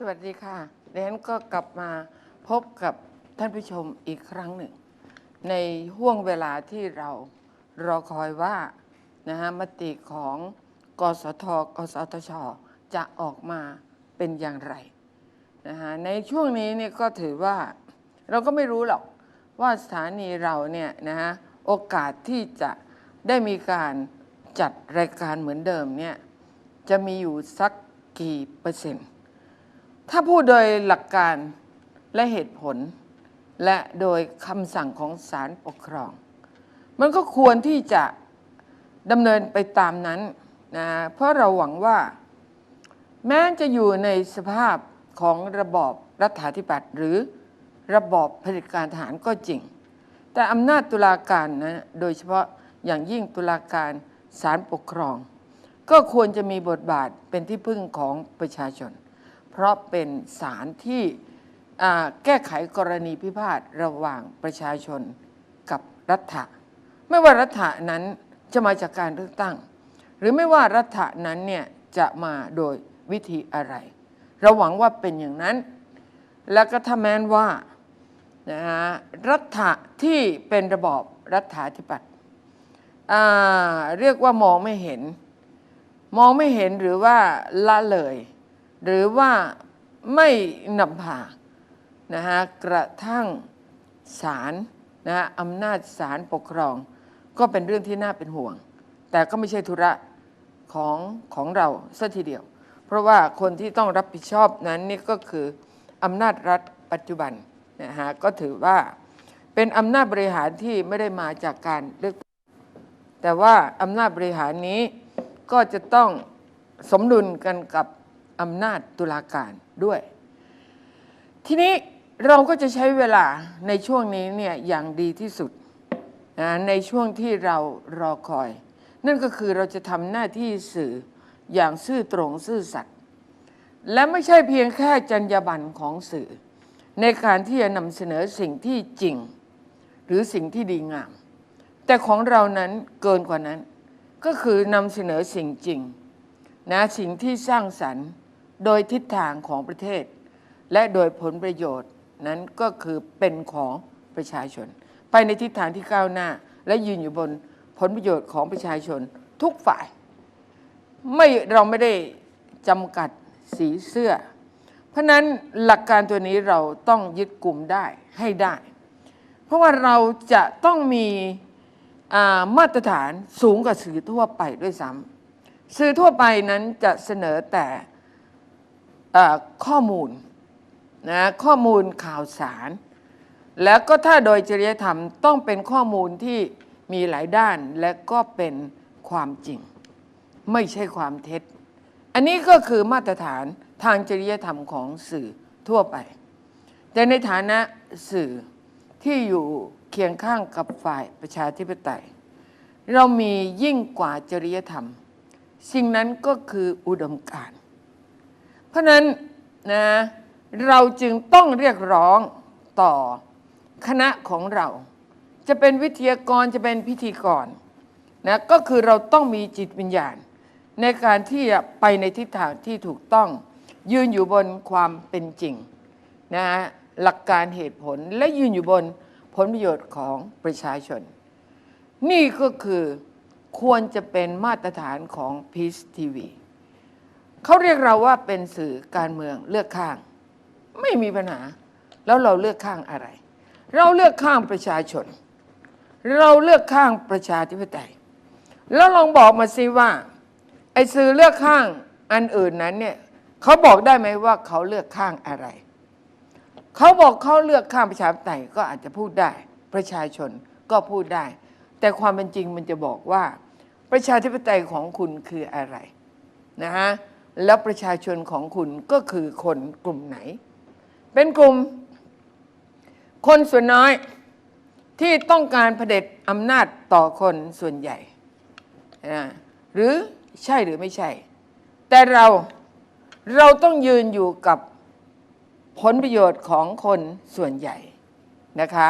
สวัสดีค่ะดิฉันก็กลับมาพบกับท่านผู้ชมอีกครั้งหนึ่ง ในห่วงเวลาที่เรารอคอยว่านะฮะมติของกสทกสทช จะออกมาเป็นอย่างไรนะฮะในช่วงนี้เนี่ยก็ถือว่าเราก็ไม่รู้หรอกว่าสถานีเราเนี่ยนะฮะโอกาสที่จะได้มีการจัดรายการเหมือนเดิมเนี่ยจะมีอยู่สักกี่เปอร์เซ็นต์ ถ้าพูดโดยหลักการและเหตุผล และโดยคำสั่งของศาลปกครอง มันก็ควรที่จะดำเนินไปตามนั้นนะเพราะเราหวังว่า แม้จะอยู่ในสภาพของระบอบรัฐาธิปัตย์หรือระบอบเผด็จการทหารก็จริง แต่อำนาจตุลาการนะโดยเฉพาะอย่างยิ่งตุลาการศาลปกครอง ก็ควรจะมีบทบาทเป็นที่พึ่งของประชาชน เพราะเป็นศาลที่แก้ไขกรณีพิพาทระหว่างประชาชนกับรัฐะไม่ว่ารัฐะนั้นจะมาจากการเลือกตั้ง หรือไม่ว่ารัฐะนั้นเนี่ยจะมาโดยวิธีอะไร เราหวังว่าเป็นอย่างนั้น แล้วก็ถ้าแม้นว่านะฮะรัฐะที่เป็นระบอบรัฐาธิปัตย์เรียกว่ามองไม่เห็น มองไม่เห็นหรือว่าละเลย หรือว่าไม่นำพานะฮะกระทั่งศาลนะฮะอำนาจศาลปกครอง ก็เป็นเรื่องที่น่าเป็นห่วง แต่ก็ไม่ใช่ธุระของของเราซะทีเดียว เพราะว่าคนที่ต้องรับผิดชอบนั้นนี่ก็คืออำนาจรัฐปัจจุบันนะฮะก็ถือว่าเป็นอำนาจบริหารที่ไม่ได้มาจากการเลือกแต่ว่าอำนาจบริหารนี้ก็จะต้องสมดุลกันกับ อำนาจตุลาการด้วย ทีนี้เราก็จะใช้เวลาในช่วงนี้เนี่ยอย่างดีที่สุดนะในช่วงที่เรารอคอย นั่นก็คือเราจะทำหน้าที่สื่ออย่างซื่อตรงซื่อสัตย์และไม่ใช่เพียงแค่จรรยาบรรณของสื่อ ในการที่จะนำเสนอสิ่งที่จริง หรือสิ่งที่ดีงาม แต่ของเรานั้นเกินกว่านั้น ก็คือนำเสนอสิ่งจริงนะสิ่งที่สร้างสรรค์ โดยทิศทางของประเทศ และโดยผลประโยชน์นั้นก็คือเป็นของประชาชน ไปในทิศทางที่ก้าวหน้า และยืนอยู่บนผลประโยชน์ของประชาชนทุกฝ่าย ไม่เราไม่ได้จำกัดสีเสื้อ เพราะนั้นหลักการตัวนี้เราต้องยึดกลุ่มได้ให้ได้ เพราะว่าเราจะต้องมีมาตรฐานสูงกว่าสื่อทั่วไปด้วยซ้ำสื่อทั่วไปนั้นจะเสนอแต่ ข้อมูลนะข้อมูลข่าวสาร แล้วก็ถ้าโดยจริยธรรมต้องเป็นข้อมูลที่มีหลายด้านและก็เป็นความจริง ไม่ใช่ความเท็จ อันนี้ก็คือมาตรฐานทางจริยธรรมของสื่อทั่วไป แต่ในฐานะสื่อที่อยู่เคียงข้างกับฝ่ายประชาธิปไตย เรามียิ่งกว่าจริยธรรม สิ่งนั้นก็คืออุดมการณ์ ราะนั้นนะเราจึงต้องเรียกร้องต่อคณะของเรา จะเป็นวิทยากรจะเป็นพิธีกรนะก็คือเราต้องมีจิตวิญญาณ ในการที่จะไปในทิศทางที่ถูกต้อง ยืนอยู่บนความเป็นจริงนะฮะหลักการเหตุผลและยืนอยู่บนผลประโยชน์ของประชาชน นี่ก็คือควรจะเป็นมาตรฐานของ Peace TV เขาเรียกเราว่าเป็นสื่อการเมืองเลือกข้าง ไม่มีปัญหา แล้วเราเลือกข้างอะไร เราเลือกข้างประชาชน เราเลือกข้างประชาธิปไตย แล้วลองบอกมาสิว่าไอ้สื่อเลือกข้างอันอื่นนั้นเนี่ยเขาบอกได้ไหมว่าเขาเลือกข้างอะไรเขาบอกเขาเลือกข้างประชาธิปไตยก็อาจจะพูดได้ ประชาชนก็พูดได้ แต่ความเป็นจริงมันจะบอกว่า ประชาธิปไตยของคุณคืออะไรนะฮะ แล้วประชาชนของคุณก็คือคนกลุ่มไหน เป็นกลุ่ม คนส่วนน้อยที่ต้องการเผด็จอำนาจต่อคนส่วนใหญ่นะหรือใช่หรือไม่ใช่ แต่เราเราต้องยืนอยู่กับผลประโยชน์ของคนส่วนใหญ่นะคะ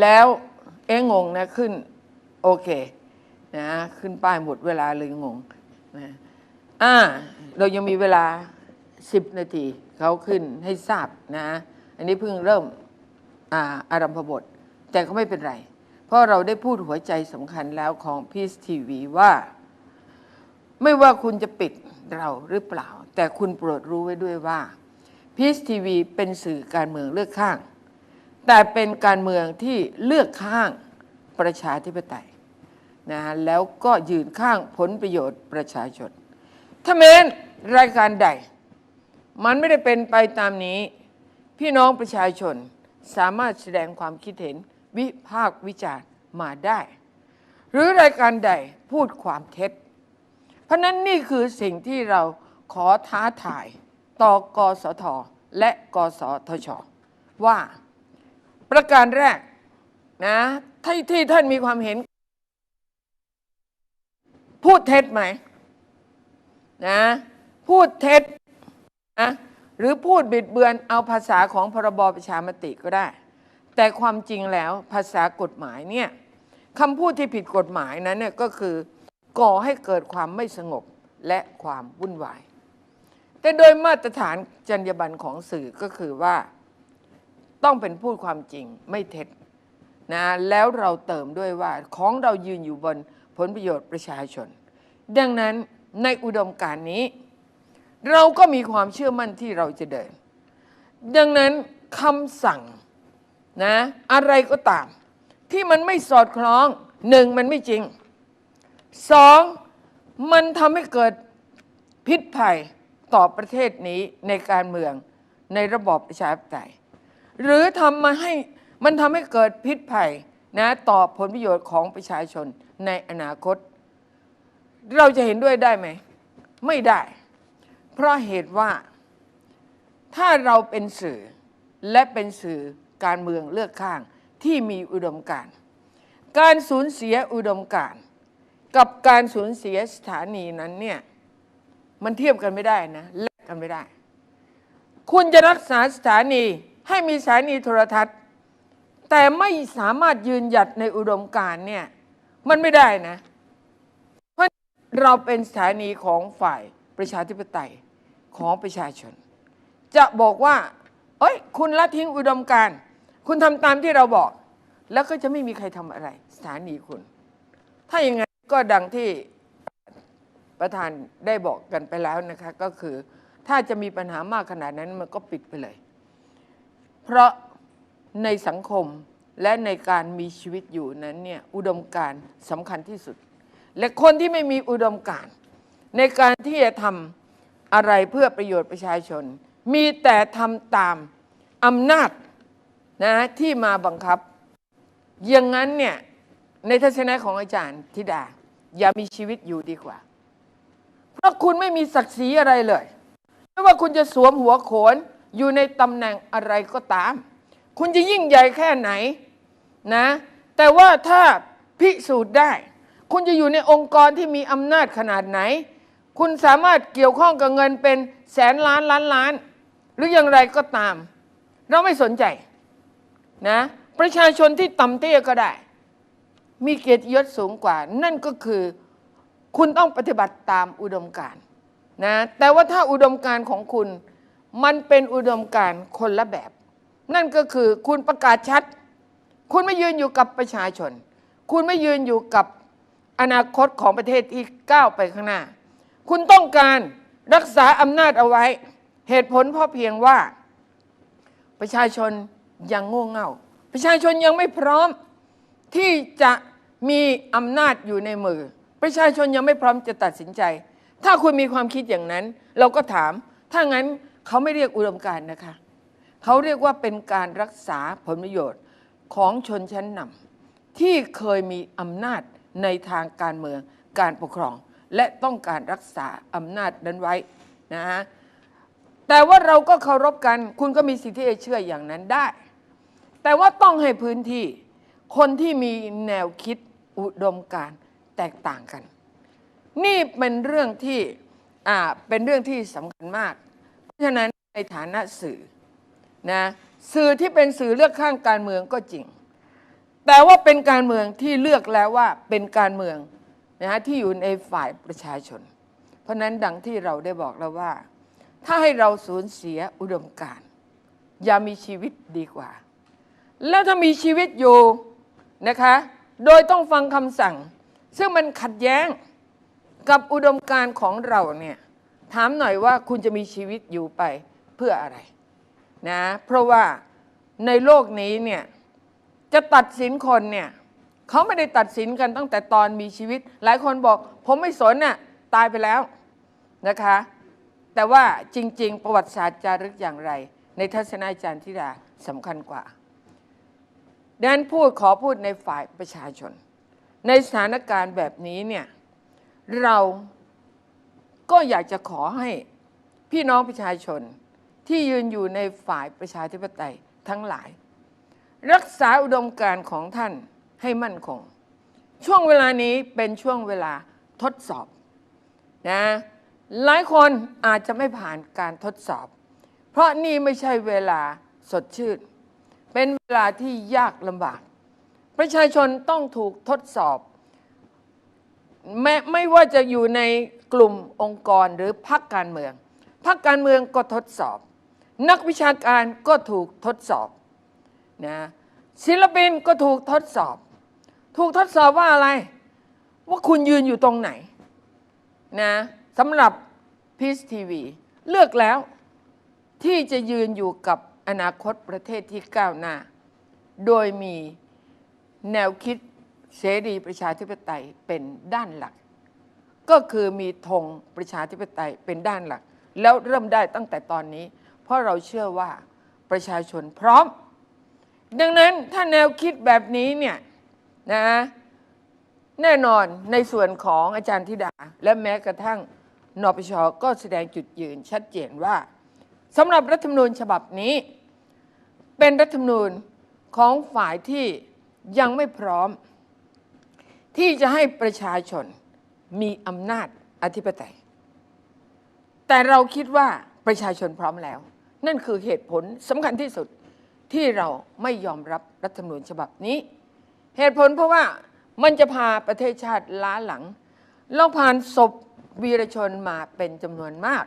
แล้วเอ๊ะงงนะขึ้น โอเคนะขึ้นป้ายหมดเวลาเลยงงนะ อ่าเรายังมีเวลา10นาทีเขาขึ้นให้ทราบนะ อันนี้เพิ่งเริ่มอาอารัมพบท แต่ก็ไม่เป็นไร เพราะเราได้พูดหัวใจสำคัญแล้วของพีซทีวีว่า ไม่ว่าคุณจะปิดเราหรือเปล่า แต่คุณโปรดรู้ไว้ด้วยว่าพีซทีวีเป็นสื่อการเมืองเลือกข้าง แต่เป็นการเมืองที่เลือกข้างประชาธิปไตยนะแล้วก็ยืนข้างผลประโยชน์ประชาชน ถ้าเม้นรายการใด มันไม่ได้เป็นไปตามนี้ พี่น้องประชาชนสามารถแสดงความคิดเห็นวิพากษ์วิจารณ์มาได้ หรือรายการใดพูดความเท็จ เพราะนั้นนี่คือสิ่งที่เราขอท้าทายต่อกสทและกสทช ว่าประการแรกนะที่ที่ท่านมีความเห็น พูดเท็จไหม นะพูดเท็จนะหรือพูดบิดเบือนเอาภาษาของพรบประชามติก็ได้ แต่ความจริงแล้วภาษากฎหมายเนี่ยคำพูดที่ผิดกฎหมายนั้นเนี่ยก็คือก่อให้เกิดความไม่สงบและความวุ่นวาย แต่โดยมาตรฐานจรรยาบรรณของสื่อก็คือว่า ต้องเป็นพูดความจริงไม่เท็จนะแล้วเราเติมด้วยว่าของเรายืนอยู่บนผลประโยชน์ประชาชน ดังนั้น ในอุดมการณ์นี้ เราก็มีความเชื่อมั่นที่เราจะเดิน ดังนั้นคำสั่งนะอะไรก็ตาม ที่มันไม่สอดคล้องหนึ่งมันไม่จริงสองมันทำให้เกิดพิษภัยต่อประเทศนี้ในการเมืองในระบอบประชาธิปไตยหรือทำมาให้มันทำให้เกิดพิษภัยนะต่อผลประโยชน์ของประชาชนในอนาคต เราจะเห็นด้วยได้ไหม ไม่ได้ เพราะเหตุว่าถ้าเราเป็นสื่อและเป็นสื่อการเมืองเลือกข้างที่มีอุดมการณ์การสูญเสียอุดมการณ์กับการสูญเสียสถานีนั้นเนี่ยมันเทียบกันไม่ได้นะแลกกันไม่ได้ คุณจะรักษาสถานีให้มีสถานีโทรทัศน์ แต่ไม่สามารถยืนหยัดในอุดมการณ์เนี่ยมันไม่ได้นะเพราะ เราเป็นสถานีของฝ่ายประชาธิปไตยของประชาชน จะบอกว่า เอ้ย คุณละทิ้งอุดมการ คุณทำตามที่เราบอก แล้วก็จะไม่มีใครทำอะไร สถานีคุณ ถ้าอย่างไงนก็ดังที่ประธานได้บอกกันไปแล้วนะคะ ก็คือถ้าจะมีปัญหามากขนาดนั้นมันก็ปิดไปเลย เพราะในสังคมและในการมีชีวิตอยู่นั้นเนี่ยอุดมการสำคัญที่สุด และคนที่ไม่มีอุดมการณ์ในการที่จะทำอะไรเพื่อประโยชน์ประชาชน มีแต่ทำตามอำนาจนะที่มาบังคับ อย่างนั้นเนี่ยในทัศนะของอาจารย์ธิดา อย่ามีชีวิตอยู่ดีกว่า เพราะคุณไม่มีศักดิ์ศรีอะไรเลย ไม่ว่าคุณจะสวมหัวโขนอยู่ในตำแหน่งอะไรก็ตาม คุณจะยิ่งใหญ่แค่ไหนนะ แต่ว่าถ้าพิสูจน์ได้ คุณจะอยู่ในองค์กรที่มีอำนาจขนาดไหน คุณสามารถเกี่ยวข้องกับเงินเป็นแสนล้านล้านล้าน หรืออย่างไรก็ตาม เราไม่สนใจนะประชาชนที่ต่ำเตี้ยก็ได้ มีเกียรติยศสูงกว่า นั่นก็คือคุณต้องปฏิบัติตามอุดมการณ์นะแต่ว่าถ้าอุดมการณ์ของคุณมันเป็นอุดมการณ์คนละแบบ นั่นก็คือคุณประกาศชัด คุณไม่ยืนอยู่กับประชาชน คุณไม่ยืนอยู่กับ อนาคตของประเทศที่ก้าวไปข้างหน้า คุณต้องการรักษาอำนาจเอาไว้ เหตุผลเพราะเพียงว่า ประชาชนยังโง่เง่า ประชาชนยังไม่พร้อมที่จะมีอำนาจอยู่ในมือ ประชาชนยังไม่พร้อมจะตัดสินใจ ถ้าคุณมีความคิดอย่างนั้น เราก็ถาม ถ้างั้นเขาไม่เรียกอุดมการนะคะ เขาเรียกว่าเป็นการรักษาผลประโยชน์ของชนชั้นนำที่เคยมีอำนาจ ในทางการเมืองการปกครอง และต้องการรักษาอำนาจนั้นไว้นะฮะแต่ว่าเราก็เคารพกัน คุณก็มีสิทธิ์ที่จะเชื่ออย่างนั้นได้ แต่ว่าต้องให้พื้นที่คนที่มีแนวคิดอุดมการแตกต่างกัน นี่เป็นเรื่องที่อ่าเป็นเรื่องที่สำคัญมาก เพราะฉะนั้นในฐานะสื่อนะสื่อที่เป็นสื่อเลือกข้างการเมืองก็จริง แต่ว่าเป็นการเมืองที่เลือกแล้วว่าเป็นการเมืองนะฮะที่อยู่ในฝ่ายประชาชน เพราะนั้นดังที่เราได้บอกแล้วว่า ถ้าให้เราสูญเสียอุดมการอย่ามีชีวิตดีกว่า แล้วถ้ามีชีวิตอยู่นะคะ โดยต้องฟังคำสั่ง ซึ่งมันขัดแย้งกับอุดมการของเราเนี่ยถามหน่อยว่าคุณจะมีชีวิตอยู่ไปเพื่ออะไรนะเพราะว่าในโลกนี้เนี่ย จะตัดสินคนเนี่ยเขาไม่ได้ตัดสินกันตั้งแต่ตอนมีชีวิต หลายคนบอก ผมไม่สนน่ะตายไปแล้วนะคะ แต่ว่าจริง ๆ ประวัติศาสตร์จารึกอย่างไร ในทัศนาจารย์ธิดาสำคัญกว่าดังนั้นพูดขอพูดในฝ่ายประชาชน ในสถานการณ์แบบนี้เนี่ยเราก็อยากจะขอให้พี่น้องประชาชนที่ยืนอยู่ในฝ่ายประชาธิปไตยทั้งหลาย รักษาอุดมการณ์ของท่านให้มั่นคง ช่วงเวลานี้เป็นช่วงเวลาทดสอบนะหลายคนอาจจะไม่ผ่านการทดสอบ เพราะนี่ไม่ใช่เวลาสดชื่น เป็นเวลาที่ยากลำบาก ประชาชนต้องถูกทดสอบแม้ไม่ว่าจะอยู่ในกลุ่มองค์กรหรือพรรคการเมืองพรรคการเมืองก็ทดสอบ นักวิชาการก็ถูกทดสอบ นะศิลปินก็ถูกทดสอบ ถูกทดสอบว่าอะไร ว่าคุณยืนอยู่ตรงไหนนะสำหรับพีซทีวีเลือกแล้วที่จะยืนอยู่กับอนาคตประเทศที่ก้าวหน้า โดยมีแนวคิดเสรีประชาธิปไตยเป็นด้านหลัก ก็คือมีธงประชาธิปไตยเป็นด้านหลัก แล้วเริ่มได้ตั้งแต่ตอนนี้ เพราะเราเชื่อว่าประชาชนพร้อม ดังนั้นถ้าแนวคิดแบบนี้เนี่ยนะแน่นอนในส่วนของอาจารย์ธิดา และแม้กระทั่งนปชก็แสดงจุดยืนชัดเจนว่าสำหรับรัฐธรรมนูญฉบับนี้ เป็นรัฐธรรมนูญของฝ่ายที่ยังไม่พร้อม ที่จะให้ประชาชนมีอำนาจอธิปไตย แต่เราคิดว่าประชาชนพร้อมแล้ว นั่นคือเหตุผลสำคัญที่สุด ที่เราไม่ยอมรับรัฐธรรมนูญฉบับนี้ เหตุผลเพราะว่ามันจะพาประเทศชาติล้าหลังเราผ่านศพวีรชนมาเป็นจำนวนมาก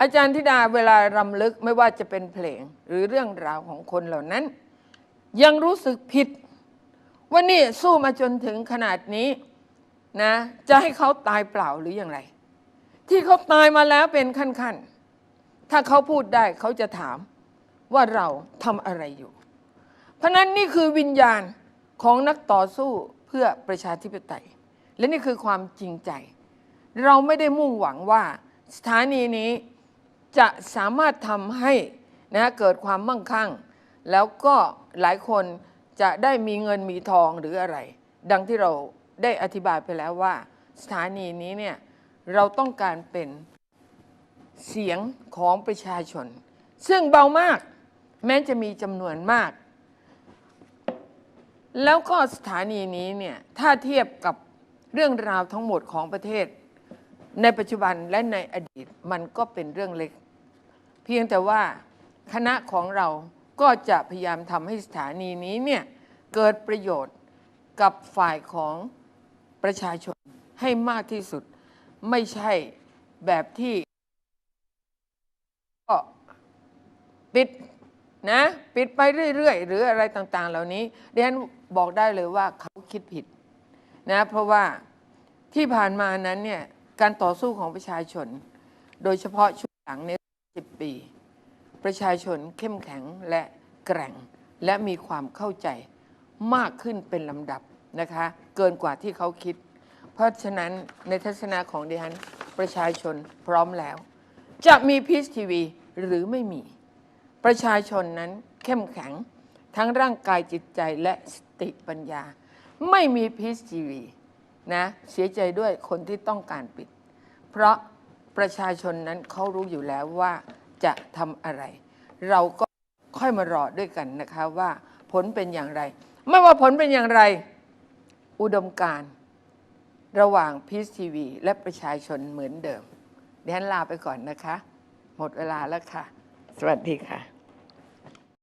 อาจารย์ธิดาเวลารำลึกไม่ว่าจะเป็นเพลงหรือเรื่องราวของคนเหล่านั้น ยังรู้สึกผิดว่านี่สู้มาจนถึงขนาดนี้นะจะให้เขาตายเปล่าหรืออย่างไร ที่เขาตายมาแล้วเป็นขั้นๆ ถ้าเขาพูดได้เขาจะถาม ว่าเราทำอะไรอยู่ เพราะนั้นนี่คือวิญญาณของนักต่อสู้เพื่อประชาธิปไตย และนี่คือความจริงใจ เราไม่ได้มุ่งหวังว่าสถานีนี้จะสามารถทำให้นะเกิดความมั่งคั่ง แล้วก็หลายคนจะได้มีเงินมีทองหรืออะไร ดังที่เราได้อธิบายไปแล้วว่า สถานีนี้เนี่ยเราต้องการเป็นเสียงของประชาชน ซึ่งเบามาก แม้จะมีจำนวนมาก แล้วก็สถานีนี้เนี่ยถ้าเทียบกับเรื่องราวทั้งหมดของประเทศ ในปัจจุบันและในอดีตมันก็เป็นเรื่องเล็ก เพียงแต่ว่าคณะของเราก็จะพยายามทำให้สถานีนี้เนี่ยเกิดประโยชน์กับฝ่ายของประชาชนให้มากที่สุด ไม่ใช่แบบที่ก็ปิด นะปิดไปเรื่อยๆ หรืออะไรต่างๆ เหล่านี้ดิฉันบอกได้เลยว่าเขาคิดผิดนะเพราะว่าที่ผ่านมานั้นเนี่ยการต่อสู้ของประชาชน โดยเฉพาะช่วงหลังใน10ปี ประชาชนเข้มแข็งและแกร่ง และมีความเข้าใจมากขึ้นเป็นลำดับนะคะ เกินกว่าที่เขาคิด เพราะฉะนั้นในทัศนะของดิฉันประชาชนพร้อมแล้ว จะมีพีซทีวีหรือไม่มี ประชาชนนั้นเข้มแข็งทั้งร่างกายจิตใจและสติปัญญา ไม่มีพีซทีวีนะเสียใจด้วยคนที่ต้องการปิด เพราะประชาชนนั้นเขารู้อยู่แล้วว่าจะทำอะไร เราก็ค่อยมารอด้วยกันนะคะว่าผลเป็นอย่างไร ไม่ว่าผลเป็นอย่างไร อุดมการระหว่างพีซทีวีและประชาชนเหมือนเดิมดิฉันลาไปก่อนนะคะ หมดเวลาแล้วค่ะ สวัสดีค่ะ